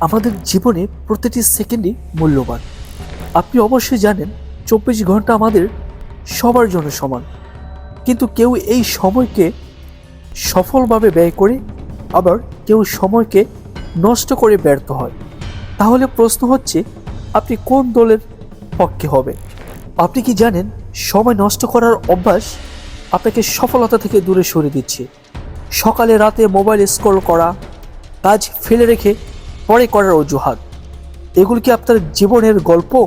আমাদের জীবনে প্রতিটি সেকেন্ডই মূল্যবান। আপনি অবশ্যই জানেন, চব্বিশ ঘণ্টা আমাদের সবার জন্য সমান। কিন্তু কেউ এই সময়কে সফলভাবে ব্যয় করে আবার কেউ সময়কে নষ্ট করে ব্যর্থ হয়। তাহলে প্রশ্ন হচ্ছে, আপনি কোন দলের পক্ষে হবে? আপনি কি জানেন, সময় নষ্ট করার অভ্যাস আপনাকে সফলতা থেকে দূরে সরে দিচ্ছে। সকালে রাতে মোবাইল স্ক্রল করা, কাজ ফেলে রেখে পরে করার অজুহাত। এগুলো কি আপনার জীবনের গল্প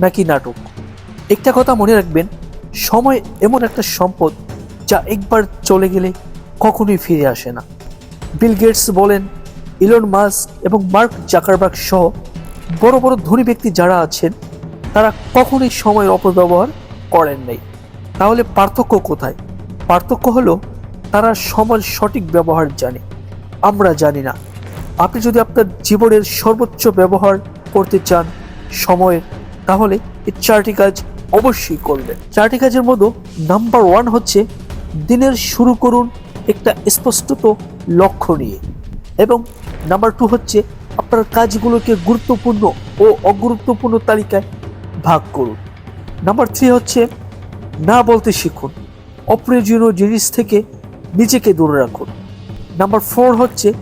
নাকি নাটক? একটা কথা মনে রাখবেন, সময় এমন একটা সম্পদ যা একবার চলে গেলে কখনোই ফিরে আসে না। বিল গেটস বলেন, ইলন মাস্ক এবং মার্ক জাকারবার্গ সহ বড় বড় ধনী ব্যক্তি যারা আছেন, তারা কখনোই সময়ের অপব্যবহার করেন নাই। তাহলে পার্থক্য কোথায়? পার্থক্য হলো, তারা সময়ের সঠিক ব্যবহার জানে। আমরা জানি না। আপনি যদি আপনার জীবনের সর্বোচ্চ ব্যবহার করতে চান সময়ের তাহলে এই চারটি কাজ অবশ্যই করবেন। চারটি কাজের মধ্যে নাম্বার ওয়ান হচ্ছে দিনের শুরু করুন একটা স্পষ্টত লক্ষ্য নিয়ে। এবং নাম্বার টু হচ্ছে আপনার কাজগুলোকে গুরুত্বপূর্ণ ও অগুরুত্বপূর্ণ তালিকায় ভাগ করুন। নাম্বার থ্রি হচ্ছে না বলতে শিখুন। অপ্রয়োজনীয় জিনিস থেকে নিজেকে দূরে রাখুন। নাম্বার ফোর হচ্ছে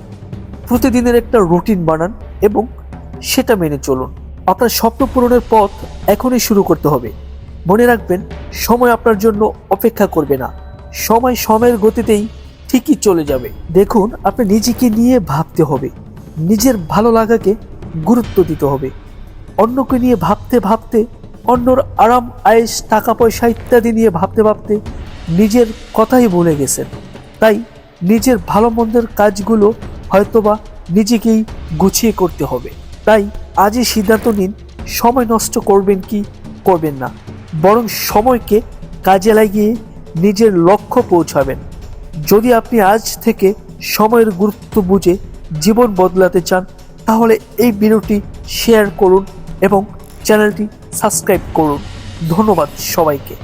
প্রতিদিনের একটা রুটিন বানান এবং সেটা মেনে চলুন। আপনার স্বপ্ন পূরণের পথ এখনই শুরু করতে হবে। মনে রাখবেন, সময় আপনার জন্য অপেক্ষা করবে না। সময় সময়ের গতিতেই ঠিকই চলে যাবে। দেখুন, আপনি নিজেকে নিয়ে ভাবতে হবে। নিজের ভালো লাগাকে গুরুত্ব দিতে হবে। অন্যকে নিয়ে ভাবতে ভাবতে, অন্যর আরাম আয়েস টাকা পয়সা ইত্যাদি নিয়ে ভাবতে ভাবতে নিজের কথাই ভুলে গেছেন। তাই নিজের ভালো মন্দের কাজগুলো হয়তোবা নিজেকেই গুছিয়ে করতে হবে। তাই আজই সিদ্ধান্ত নিন, সময় নষ্ট করবেন কি করবেন না। বরং সময়কে কাজে লাগিয়ে নিজের লক্ষ্য পৌঁছাবেন। যদি আপনি আজ থেকে সময়ের গুরুত্ব বুঝে জীবন বদলাতে চান, তাহলে এই ভিডিওটি শেয়ার করুন এবং চ্যানেলটি সাবস্ক্রাইব করুন। ধন্যবাদ সবাইকে।